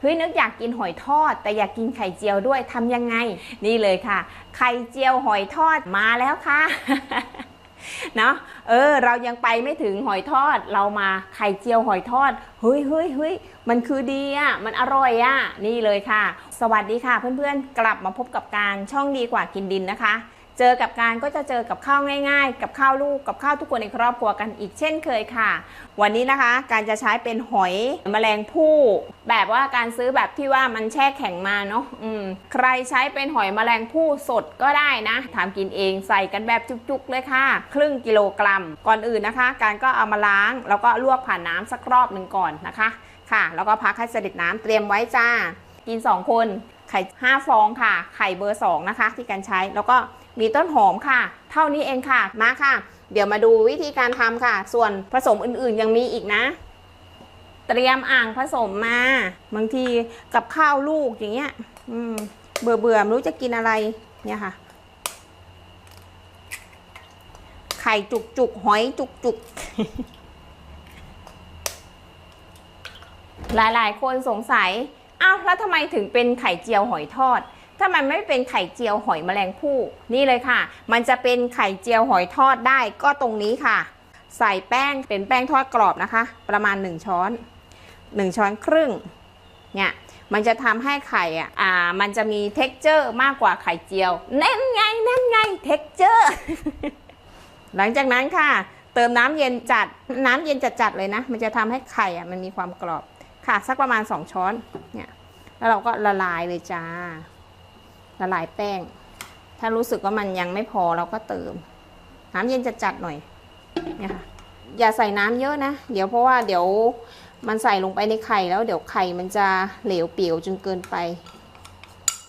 เฮ้ยนึกอยากกินหอยทอด แต่อยากกินไข่เจียวด้วยทำยังไง นี่เลยค่ะ ไข่เจียวหอยทอดมาแล้วค่ะเนาะเออ เรายังไปไม่ถึงหอยทอด เรามาไข่เจียวหอยทอด เฮ้ยเฮ้ยเฮ้ยมันคือดีอะ มันอร่อยอะ นี่เลยค่ะ สวัสดีค่ะเพื่อนๆ กลับมาพบกับการช่องดีกว่ากินดินนะคะ เจอกับการก็จะเจอกับข้าวง่าย ๆ กับข้าวลูกกับข้าวทุกคนในครอบครัวกันอีกเช่นเคยค่ะ วันนี้นะคะการจะใช้เป็นหอยแมลงภู่แบบว่าการซื้อแบบที่ว่ามันแช่แข็งมาเนาะอืมใครใช้เป็นหอยแมลงภู่สดก็ได้นะทำกินเองใส่กันแบบจุกๆเลยค่ะ ครึ่งกิโลกรัม ก่อนอื่นนะคะ การก็เอามาล้างแล้วก็ลวกผ่านน้ำสักรอบหนึ่งก่อนนะคะค่ะ แล้วก็พักให้เสด็จน้ำเตรียมไว้จ้า กิน 2 คนไข่5ฟองค่ะ ไข่เบอร์ 2 นะคะ ที่การใช้แล้วก็ มีต้นหอมค่ะ เท่านี้เองค่ะมาค่ะ เดี๋ยวมาดูวิธีการทำค่ะ ส่วนผสมอื่นๆยังมีอีกนะเตรียมอ่างผสมมา บางทีกับข้าวลูกอย่างเงี้ยเบื่อเบื่อไม่รู้จะกินอะไรเนี่ยค่ะ ไข่จุกจุกหอยจุกจุกหลายๆ คนสงสัยอ้าวแล้วทำไมถึงเป็นไข่เจียวหอยทอด ถ้ามันไม่เป็นไข่เจียวหอยแมลงภู่นี่เลยค่ะ มันจะเป็นไข่เจียวหอยทอดได้ก็ตรงนี้ค่ะ ใส่แป้งเป็นแป้งทอดกรอบนะคะ ประมาณ 1 ช้อน 1 ช้อนครึ่งเนี่ยมันจะทำให้ไข่อะอ่ามันจะมีเท็กเจอร์มากกว่าไข่เจียวนั่นไงนั่นไงเท็กเจอร์หลังจากนั้นค่ะ เติมน้ำเย็นจัดน้ำเย็นจัดๆเลยนะ มันจะทำให้ไข่อะมันมีความกรอบค่ะสักประมาณ 2 ช้อนเนี่ยแล้วเราก็ละลายเลยจ้า ละลายแป้ง ถ้ารู้สึกว่ามันยังไม่พอเราก็เติม น้ำเย็นจัดๆหน่อยเนี่ยค่ะอย่าใส่น้ำเยอะนะ เดี๋ยวเพราะว่าเดี๋ยวมันใส่ลงไปในไข่แล้วเดี๋ยวไข่มันจะเหลวเปียวจนเกินไป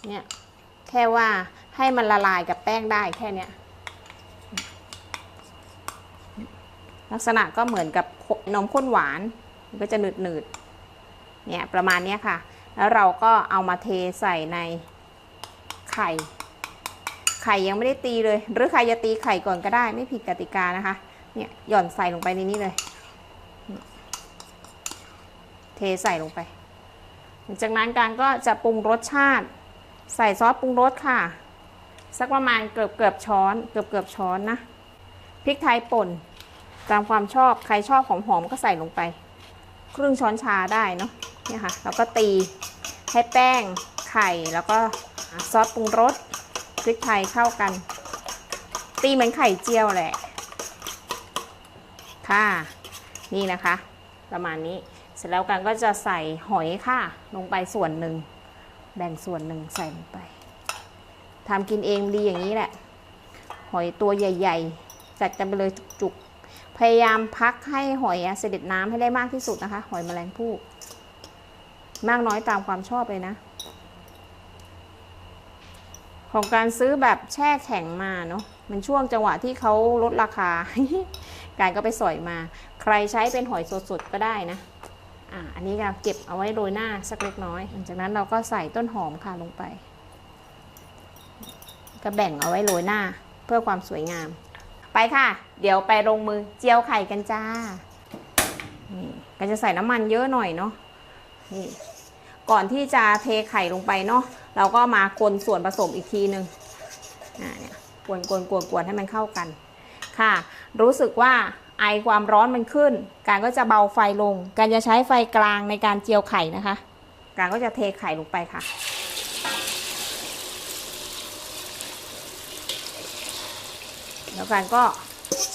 เนี่ยแค่ว่าให้มันละลายกับแป้งได้แค่นี้ลักษณะก็เหมือนกับนมข้นหวานมันก็จะหนืดๆเนี่ยประมาณนี้ค่ะ แล้วเราก็เอามาเทใส่ใน ไข่ ไข่ยังไม่ได้ตีเลย หรือใครจะตีไข่ก่อนก็ได้ ไม่ผิดกติกานะคะ เนี่ยหย่อนใส่ลงไปในนี้เลย เทใส่ลงไปจากนั้นการก็จะปรุงรสชาติ ใส่ซอสปรุงรสค่ะ สักประมาณเกือบเกือบช้อนเกือบเกือบช้อนนะพริกไทยป่น ตามความชอบใครชอบหอมๆก็ใส่ลงไป ครึ่งช้อนชาได้เนาะเนี่ยค่ะแล้วก็ตีให้แป้งไข่แล้วก็ ซอสปรุงรสพริกไทยเข้ากัน ตีเหมือนไข่เจียวแหละ ค่ะ นี่นะคะ ประมาณนี้ เสร็จแล้วกันก็จะใส่หอยค่ะ ลงไปส่วนหนึ่ง แบ่งส่วนหนึ่งใส่ลงไปทำกินเองดีอย่างนี้แหละ หอยตัวใหญ่ ๆ จัดกันไปเลยจุกๆ พยายามพักให้หอยเสด็จน้ำให้ได้มากที่สุดนะคะ หอยแมลงภู่มากน้อยตามความชอบเลยนะ ของการซื้อแบบแช่แข็งมาเนาะมันช่วงจังหวะที่เขาลดราคา การก็ไปสอยมา ใครใช้เป็นหอยสดๆก็ได้นะอ่าอันนี้ก็เก็บเอาไว้โรยหน้าสักเล็กน้อยหลังจากนั้นเราก็ใส่ต้นหอมค่ะลงไป ก็แบ่งเอาไว้โรยหน้าเพื่อความสวยงาม ไปค่ะ เดี๋ยวไปลงมือเจียวไข่กันจ้านี่ก็จะใส่น้ำมันเยอะหน่อยเนาะนี่ ก่อนที่จะเทไข่ลงไปเนาะเราก็มาคนส่วนผสมอีกทีหนึ่งอ่าเนี่ยกวนกวนกวนกวนให้มันเข้ากันค่ะ รู้สึกว่าไอความร้อนมันขึ้น การก็จะเบาไฟลง การจะใช้ไฟกลางในการเจียวไข่นะคะ การก็จะเทไข่ลงไปค่ะแล้วการก็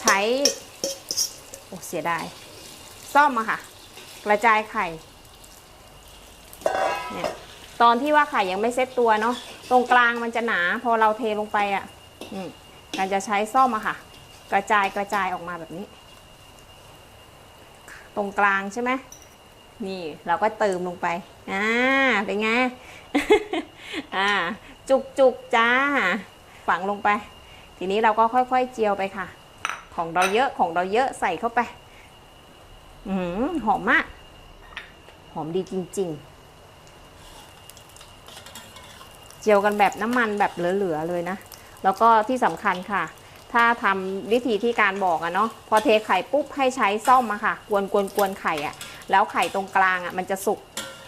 ใช้โอ้เสียดายซ่อมอะค่ะ กระจายไข่ เนี่ยตอนที่ว่าไข่ยังไม่เซ็ตตัวเนาะตรงกลางมันจะหนาพอเราเทลงไปอะ่ะการจะใช้ซ่อมอะค่ะ กระจายกระจายออกมาแบบนี้ ตรงกลางใช่ไหมนี่เราก็เติมลงไปอ่าเป็นไงอ่าจุกจุกจ้า ฝังลงไป ทีนี้เราก็ค่อยๆเจียวไปค่ะ ของเราเยอะของเราเยอะใส่เข้าไป อืมหอมมาก หอมดีจริง ๆ เจียวกันแบบน้ำมันแบบเหลือๆเลยนะ แล้วก็ที่สำคัญค่ะ ถ้าทำวิธีที่การบอกอะเนาะพอเทไข่ปุ๊บให้ใช้ซ่อมอะค่ะ กวนกวนกวนไข่อะแล้วไข่ตรงกลางอะมันจะสุก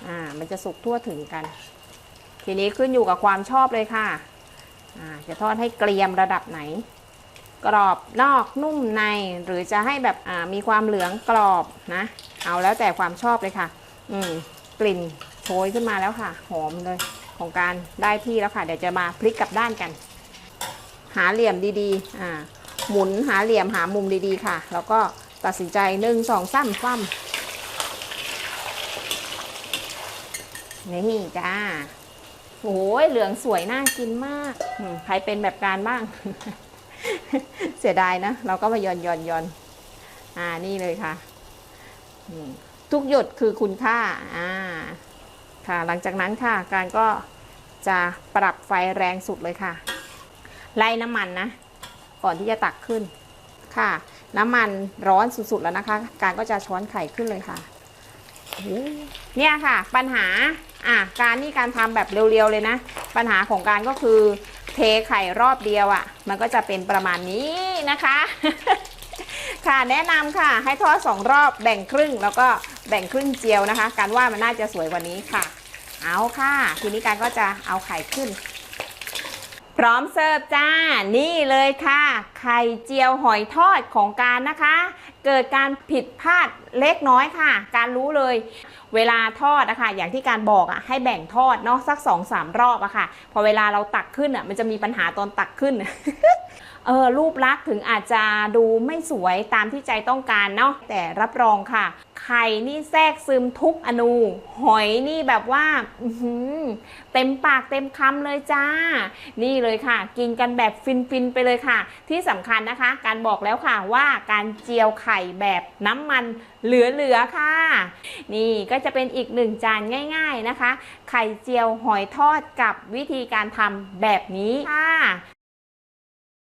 อ่ามันจะสุกทั่วถึงกัน ทีนี้ขึ้นอยู่กับความชอบเลยค่ะอ่าจะทอดให้เกรียมระดับไหน กรอบนอกนุ่มในหรือจะให้แบบอ่ามีความเหลืองกรอบนะ เอาแล้วแต่ความชอบเลยค่ะ อืมกลิ่นโชยขึ้นมาแล้วค่ะ หอมเลย ของการได้ที่แล้วค่ะ เดี๋ยวจะมาพลิกกลับด้านกัน หาเหลี่ยมดีๆอ่าหมุนหาเหลี่ยมหามุมดีๆค่ะ แล้วก็ตัดสินใจหนึ่งสองสามคว่ำนี่จ้าโอ้ยเหลืองสวยน่ากินมากใครเป็นแบบการบ้าง เสียดายนะ เราก็มาย่อนย่อนย่อนอ่านี่เลยค่ะทุกหยดคือคุณค่า อ่า ค่ะ หลังจากนั้นค่ะ การก็จะปรับไฟแรงสุดเลยค่ะ ไล่น้ำมันนะ ก่อนที่จะตักขึ้นค่ะ น้ำมันร้อนสุดๆแล้วนะคะ การก็จะช้อนไข่ขึ้นเลยค่ะเนี่ยค่ะปัญหาอะการนี่การทำแบบเร็วๆเลยนะ ปัญหาของการก็คือเทไข่รอบเดียวอะ่ะ มันก็จะเป็นประมาณนี้นะคะ ค่ะแนะนำค่ะให้ทอดสองรอบแบ่งครึ่ง แล้วก็แบ่งครึ่งเจียวนะคะ การว่ามันน่าจะสวยกว่านี้ค่ะ เอาค่ะ ทีนี้การก็จะเอาไข่ขึ้น พร้อมเสิร์ฟจ้า นี่เลยค่ะ ไข่เจียวหอยทอดของการนะคะ เกิดการผิดพลาดเล็กน้อยค่ะ การรู้เลยเวลาทอดนะคะอย่างที่การบอกอะให้แบ่งทอดเนาะสัก2อสามรอบอะค่ะ พอเวลาเราตักขึ้นอะมันจะมีปัญหาตอนตักขึ้น เออรูปลักษณ์ถึงอาจจะดูไม่สวยตามที่ใจต้องการเนาะแต่รับรองค่ะ ไข่นี่แทรกซึมทุกอนู หอยนี่แบบว่าเต็มปากเต็มคำเลยจ้า นี่เลยค่ะ กินกันแบบฟินๆไปเลยค่ะ ที่สำคัญนะคะ การบอกแล้วค่ะว่าการเจียวไข่แบบน้ำมันเหลือๆค่ะ นี่ก็จะเป็นอีกหนึ่งจานง่าย ๆนะคะ ไข่เจียวหอยทอดกับวิธีการทำแบบนี้ค่ะ